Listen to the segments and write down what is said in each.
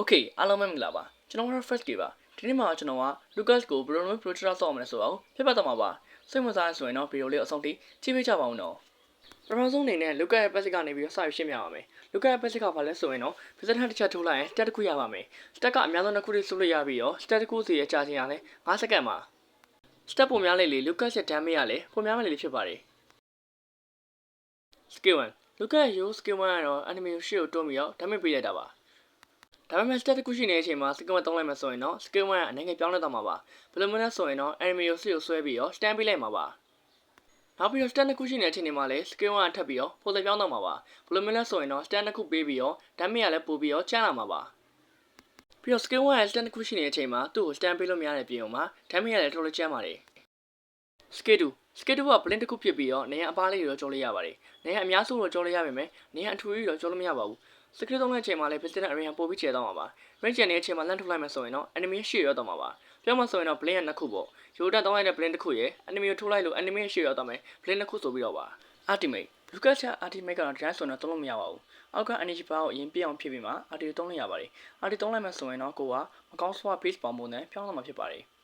Okay အားလုံးပဲမင်္ဂလာပါကျွန်တော်ကတော့ first day ပါဒီနေ့မှာကျွန်တော်က Lucas ကို Bruno Project ဆောက်အောင်လဲဆိုတော့ပြပတ်တော့မှာပါစိတ်ဝင်စားရဆိုရင်တော့ဗီဒီယိုလေးအဆုံးထိကြည့်ပေးကြပါဦးနော်ပထမဆုံးအနေနဲ့ Lucas ရဲ့ basic ကနေပြီးတော့စရရှင်းပြပါမယ် Lucas ရဲ့ basic ကဘာလဲဆိုရင်တော့ visit တစ်ချက်ထိုးလိုက်ရင် stat တစ်ခုရပါမယ် stat ကအများဆုံးတစ်ခုလေးစုလို့ရပြီးတော့ stat တစ်ခုစီရဲ့ကြာချိန်ကလည်း9စက္ကန့်ပါ stat ပုံများလေးလေ Lucas ရဲ့ damage ကလည်းပုံများမယ်လေးဖြစ်ပါတယ် skill 1 Lucas ရဲ့ Yo skill 1ကတော့ anime ကိုရှေ့ကိုတွန်းပြီးတော့ damage ပေးလိုက်တာပါ ဒါပေမဲ့ stat တစ်ခုရှိနေတဲ့အချိန်မှာ skill 1သုံးလိုက်မှဆိုရင်တော့ skill 1ကအနေငယ်ပြောင်းလဲသွားမှာပါဘယ်လိုမှလဲဆိုရင်တော့ enemy ကိုစစ်ကိုဆွဲပြီးတော့ stand ပေးလိုက်မှာပါနောက်ပြီးတော့ stand တစ်ခုရှိနေတဲ့အချိန်တွေမှာလည်း skill 1ကထပ်ပြီးတော့ပုံစံပြောင်းတော့မှာပါဘယ်လိုမှလဲဆိုရင်တော့ stand တစ်ခုပေးပြီးတော့ damage ကလည်းပို့ပြီးတော့ကျန်းလာမှာပါပြီးတော့ skill 1ရဲ့ stand တစ်ခုရှိနေတဲ့အချိန်မှာသူ့ကို stand ပေးလို့မရတဲ့ပြင်အောင်မှာ damage ကလည်းတော်တော်ကျန်းပါတယ် skill 2 skill 2က blend တစ်ခုဖြစ်ပြီးတော့နေရအပားလေးတွေတော့ကျော်လို့ရပါတယ်နေရအများစုတော့ကျော်လို့ရပါမယ်နေရအထူကြီးတော့ကျော်လို့မရပါဘူး စကရစ်သုံးတဲ့အချိန်မှာလည်း visitor area ပို့ပြီးကျဲသွားမှာပါ။ range နဲ့အချိန်မှာလန့်ထုတ်လိုက်မှဆိုရင်တော့ enemy ရှေ့ရောက်သွားမှာပါ။ပြောမှဆိုရင်တော့ blink ရဲ့နှစ်ခုပေါ့။ရိုတက်တောင်းလိုက်တဲ့ blink တစ်ခုရဲ့ enemy ကိုထိုးလိုက်လို့ enemy ရှေ့ရောက်သွားမယ်။ blink နှစ်ခုဆိုပြီးတော့ပါ။ ultimate Lucas ရဲ့ ultimate ကတော့ dash ဆိုတော့သုံးလို့မရပါဘူး။အောက်က energy bar ကိုအရင်ပြည့်အောင်ဖြည့်ပြီးမှ RT ကိုသုံးလို့ရပါတယ်။ RT သုံးလိုက်မှဆိုရင်တော့ကိုကမကောင်းစွာ base ပေါင်းပုံနဲ့ပြောင်းသွားမှာဖြစ်ပါတယ်။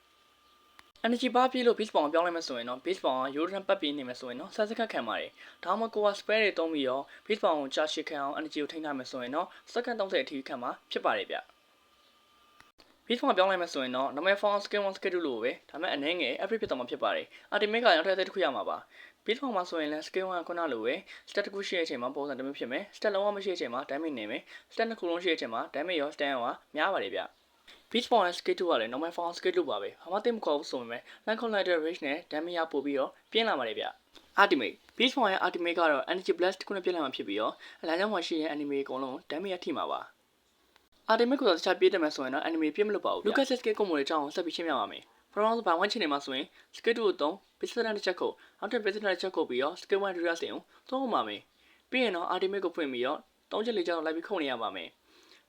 energy bar ပြည့်လို့ base ပေါင်ပြောင်းလိုက်မှဆိုရင်တော့ base ပေါင်က European ပတ်ပြင်းနေမှဆိုရင်တော့ဆက်စကတ်ခံပါတယ်။ဒါမှမဟုတ်ကိုက spare တွေသုံးပြီးတော့ base ပေါင်ကိုကြာရှည်ခံအောင် energy ကိုထိန်းထားမှဆိုရင်တော့စက္ကန့်30အထိခံမှာဖြစ်ပါတယ်ဗျ။ base ပေါင်ပြောင်းလိုက်မှဆိုရင်တော့ normal form skill 1 skill 2လို့ပဲဒါပေမဲ့အနေငယ် average ဖြစ်သွားမှာဖြစ်ပါတယ်။ ultimate ကရောက်တဲ့တစ်ခုရမှာပါ။ base ပေါင်မှာဆိုရင်လည်း skill 1ကခုနလိုပဲ stat တစ်ခုရှိတဲ့အချိန်မှာပုံစံတစ်မျိုးဖြစ်မယ်။ stat လုံးဝမရှိတဲ့အချိန်မှာ damage နေမယ်။ stat တစ်ခုလုံးရှိတဲ့အချိန်မှာ damage ရော stand ရောများပါတယ်ဗျ။ beach ball နဲ့ skate 2ကလည်း normal form skate 2ပါပဲဘာမှသိမခေါ်ဘူးဆိုပေမဲ့ land collider range နဲ့ damage ရပို့ပြီးတော့ပြင်းလာပါတယ်ဗျ ultimate beach ball ရဲ့ ultimate ကတော့ energy blast တစ်ခုနဲ့ပြင်းလာမှာဖြစ်ပြီးတော့အလန်းကြောင်းမှာရှိတဲ့ anime အကုန်လုံး damage ရထိမှာပါ ultimate ကိုတော့တခြားပြေးတယ်မယ်ဆိုရင်တော့ anime ပြည့်မလို့ပါဘူး Lucas skate ကိုမိုတွေအကြောင်းဆက်ပြီးရှင်းပြပါမယ်ပထမဆုံးဘာဝန်းချင်နေမှာဆိုရင် skate 2ကိုသုံး business တစ်ချက်ခုတ်နောက်ထပ် business တစ်ချက်ခုတ်ပြီးတော့ skate 1 reverse တင်အောင်သုံးအောင်ပါမယ်ပြီးရင်တော့ ultimate ကိုဖွင့်ပြီးတော့သုံးချက်လေးကြောင်းလိုက်ပြီးခုတ်နေရပါမယ်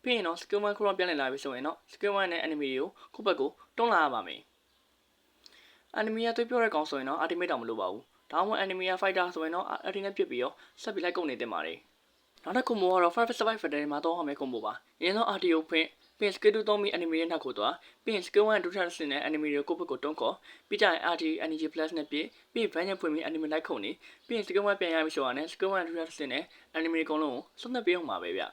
ပြီးရင်တော့ skill 1 cross ပြန်လည်လာပြီဆိုရင်တော့ skill 1နဲ့ enemy တွေကိုခုဘက်ကိုတွန်းလာရပါမယ် enemy ကသွေးပြောတဲ့ကောင်ဆိုရင်တော့ ultimate တောင်မလိုပါဘူးဒါမှမဟုတ် enemy က fighter ဆိုရင်တော့ ultimate နဲ့ပြစ်ပြီးတော့ဆက်ပြီးလိုက်ကုန်နေတင်ပါတယ်နောက်တစ်ခုမို့ကတော့ Five Survive Fighter မှာတော့ဟမယ်ကွန်ဘိုပါအရင်ဆုံး RTO ဖွင့်ပြီးရင် skill 2သုံးပြီး enemy ရဲ့နှက်ကိုသွားပြီးရင် skill 1ဒုထပ်စင်နဲ့ enemy တွေကိုကိုယ့်ဘက်ကိုတွန်းခေါ်ပြီးကြရင် RT energy plus နဲ့ပြည့်ပြီးရင် van ဖွင့်ပြီး enemy လိုက်ခုန်နေပြီးရင် skill 1ပြန်ရပြီဆိုတာနဲ့ skill 1ဒုထပ်စင်နဲ့ enemy အကုန်လုံးကိုစွန့်သက်ပေးအောင်ပါပဲဗျ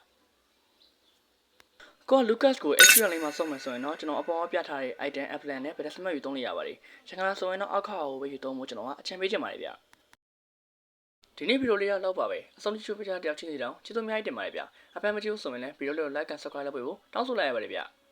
ကိုက Lucas ကို extra လေးမှာစုံမယ်ဆိုရင်တော့ကျွန်တော်အပေါ်ပြထားတဲ့ item applan နဲ့ better smart ယူသုံးလို့ရပါတယ်။ရှန်ကလာဆိုရင်တော့အောက်ခါကိုပဲယူသုံးဖို့ကျွန်တော်ကအချိန်ပေးချင်ပါတယ်ဗျ။ဒီနေ့ဗီဒီယိုလေးကတော့ပါပဲ။အဆုံးထိရှုပေးကြတဲ့တယောက်ချင်းစီတောင်ကျေးဇူးအများကြီးတင်ပါတယ်ဗျ။အဖန်မကြည့်ဘူးဆိုရင်လည်းဗီဒီယိုလေးကို like and subscribe လုပ်ပေးဖို့တောင်းဆိုလိုက်ရပါတယ်ဗျ။